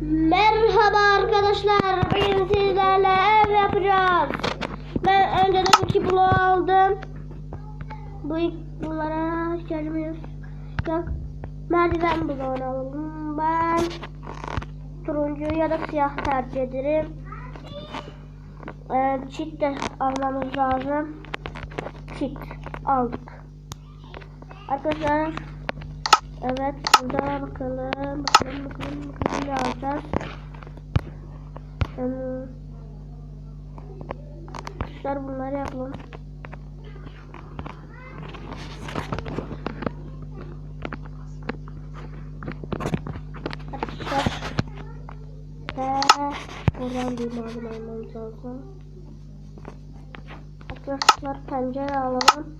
Merhaba arkadaşlar. Bugün sizlerle ev yapacağız. Ben önceden iki bloğu aldım. Bu bunlara ihtiyacımız yok. Merdiven bloğunu aldım. Ben turuncu ya da siyah tercih ederim. Ee, çit de almamız lazım. Çit aldık. Arkadaşlar Evet burada bakalım bakalım bakalım bakalım ne alacağız. Arkadaşlar bunları yapalım. Arkadaşlar ve buradan bir malzeme almamız lazım. Arkadaşlar pencere alalım.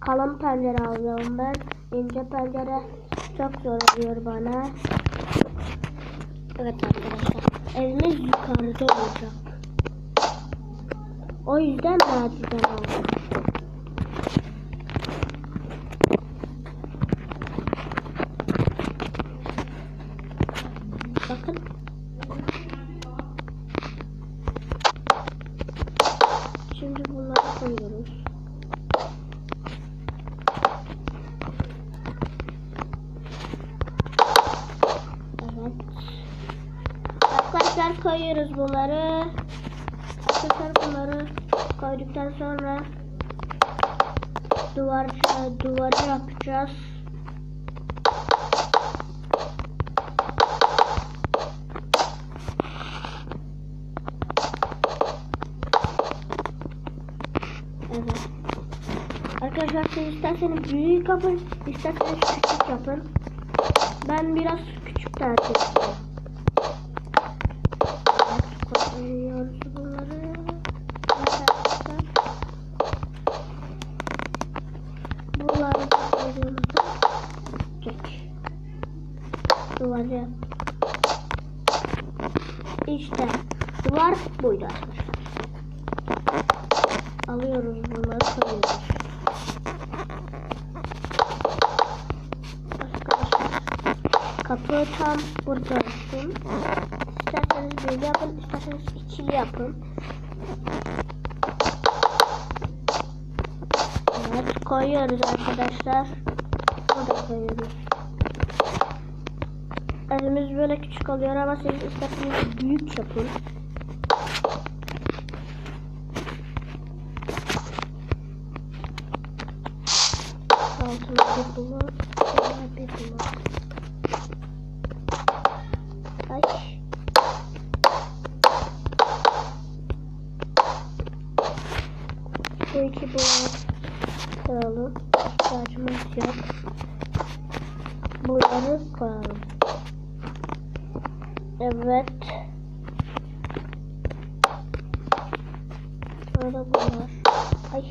Kalın pencere alıyorum ben. İnce pencere çok zor oluyor bana. Evet arkadaşlar. Evimiz yukarıda olacak. O yüzden merdiven aldım. Bakın. Şimdi bunları koyuyoruz. Koyuyoruz bunları. Arkadaşlar bunları koyduktan sonra duvar duvarı yapacağız. Evet. Arkadaşlar siz isterseniz büyük yapın, isterseniz küçük yapın. Ben biraz küçük tercih ediyorum. Alıyoruz bunları. Arkadaşlar kapı tam burada olsun. İsterseniz bir yapın, isterseniz ikili yapın. Evet koyuyoruz arkadaşlar. Burada koyuyoruz. Elimiz böyle küçük oluyor ama siz isterseniz büyük yapın. Bir bulur. Sonra bir bulur. Ay. Bu iki bloğu koyalım. İhtiyacımız yok. Bunları koyalım. Evet. Sonra bunlar. Ay.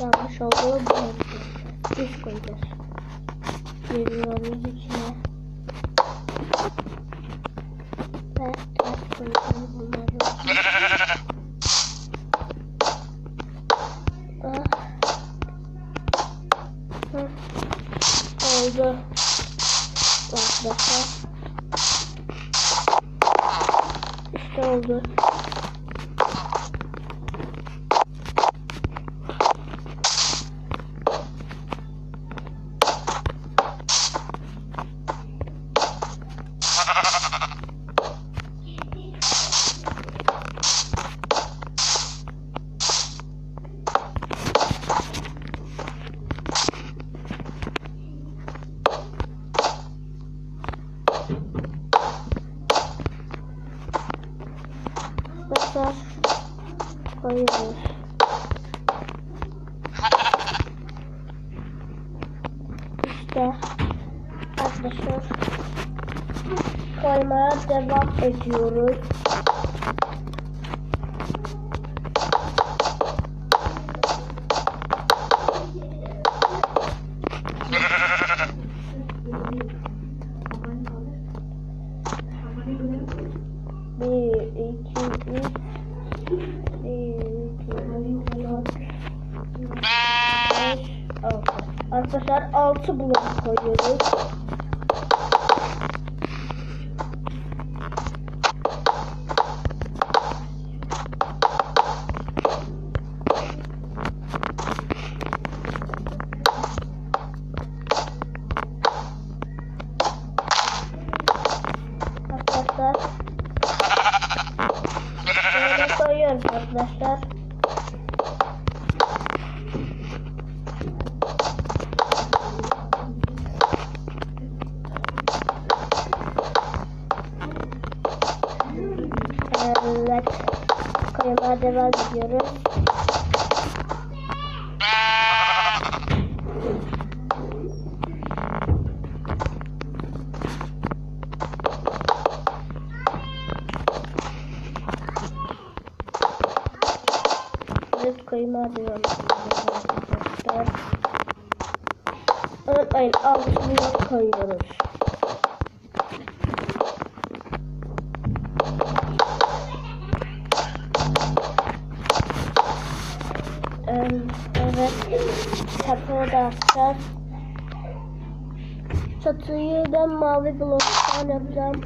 Yanlış oldu. Bunları Düz koyacağız. Geliyoruz içine. Ve ters koyacağız bunları. Ah. Hı. Oldu. Arkadaşlar. İşte oldu. Arkadaşlar koyuyoruz. İşte arkadaşlar koymaya devam ediyoruz. Bir, iki, üç, bir, iki, üç, altı. Arkadaşlar altı blok Koyuyoruz arkadaşlar. Evet. Koymaya devam ediyoruz. Ee, Evet. Çatıyı da atacağız. Çatıyı ben mavi bloktan yapacağım.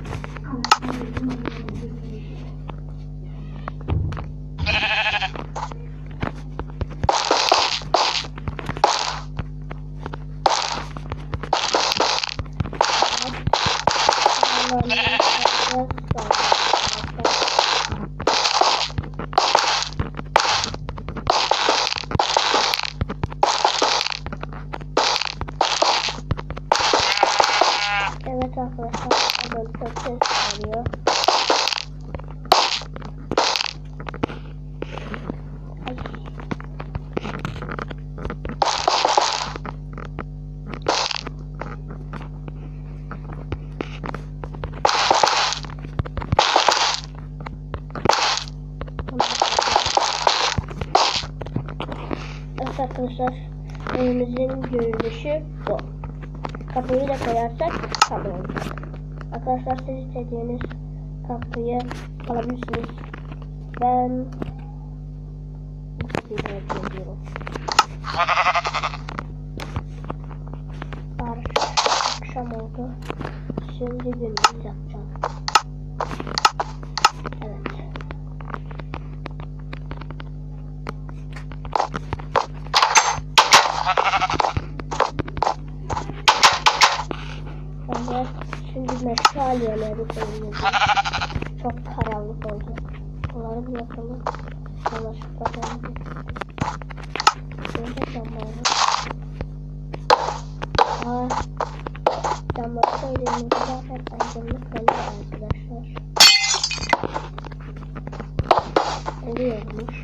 Evet arkadaşlar, adam çıkarıyor. Ay. Evet arkadaşlar, evimizin görünüşü bu. Kapıyı da koyarsak tamam olacak. Arkadaşlar siz istediğiniz kapıyı alabilirsiniz. Ben. Ar- Akşam oldu. Şimdi gündüz yapacağım. Meşaleleri koyuyoruz. Çok karanlık oldu. Bunları bırakalım. Yanlışlıkla geldi. Şöyle camları. Aa, camları koyduğumuzda zaten aydınlık kalıyor arkadaşlar. Oluyormuş.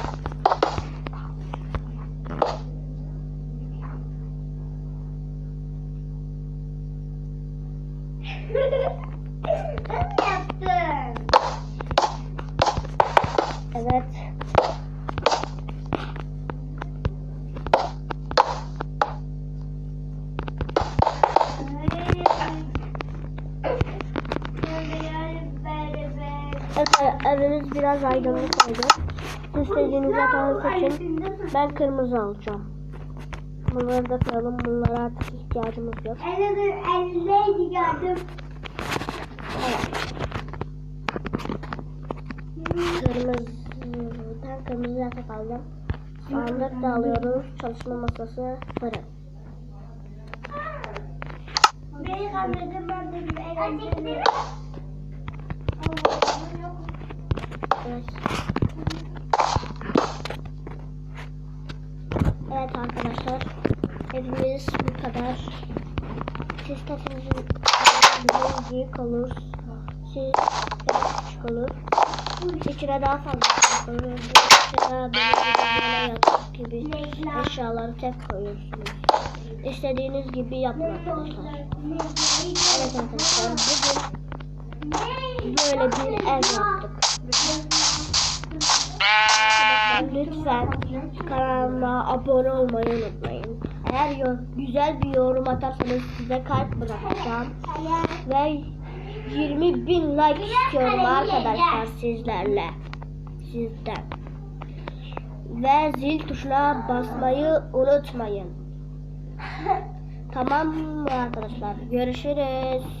aydınlık oldu. Siz istediğiniz yatağı seçin. Ben kırmızı alacağım. Bunları da koyalım. Bunlara artık ihtiyacımız yok. Elleydi gördüm. Evet. Kırmızı. Yatak aldım. Sandık da alıyoruz. Çalışma masası fırın. Beni kandırdın ben de bir eğlenceli. Evet. Evet arkadaşlar. Evimiz bu kadar. Siz taşınızın büyük olur. Siz küçük olur. İçine daha fazla olur. Mesela böyle yatak gibi eşyaları tek koyuyorsunuz. İstediğiniz gibi yapın arkadaşlar. Evet arkadaşlar bugün böyle bir ev yaptık. Lütfen kanalıma abone olmayı unutmayın. Eğer güzel bir yorum atarsanız size kalp bırakacağım. Ve 20 bin like istiyorum arkadaşlar sizlerle. Sizden. Ve zil tuşuna basmayı unutmayın. Tamam mı arkadaşlar? Görüşürüz.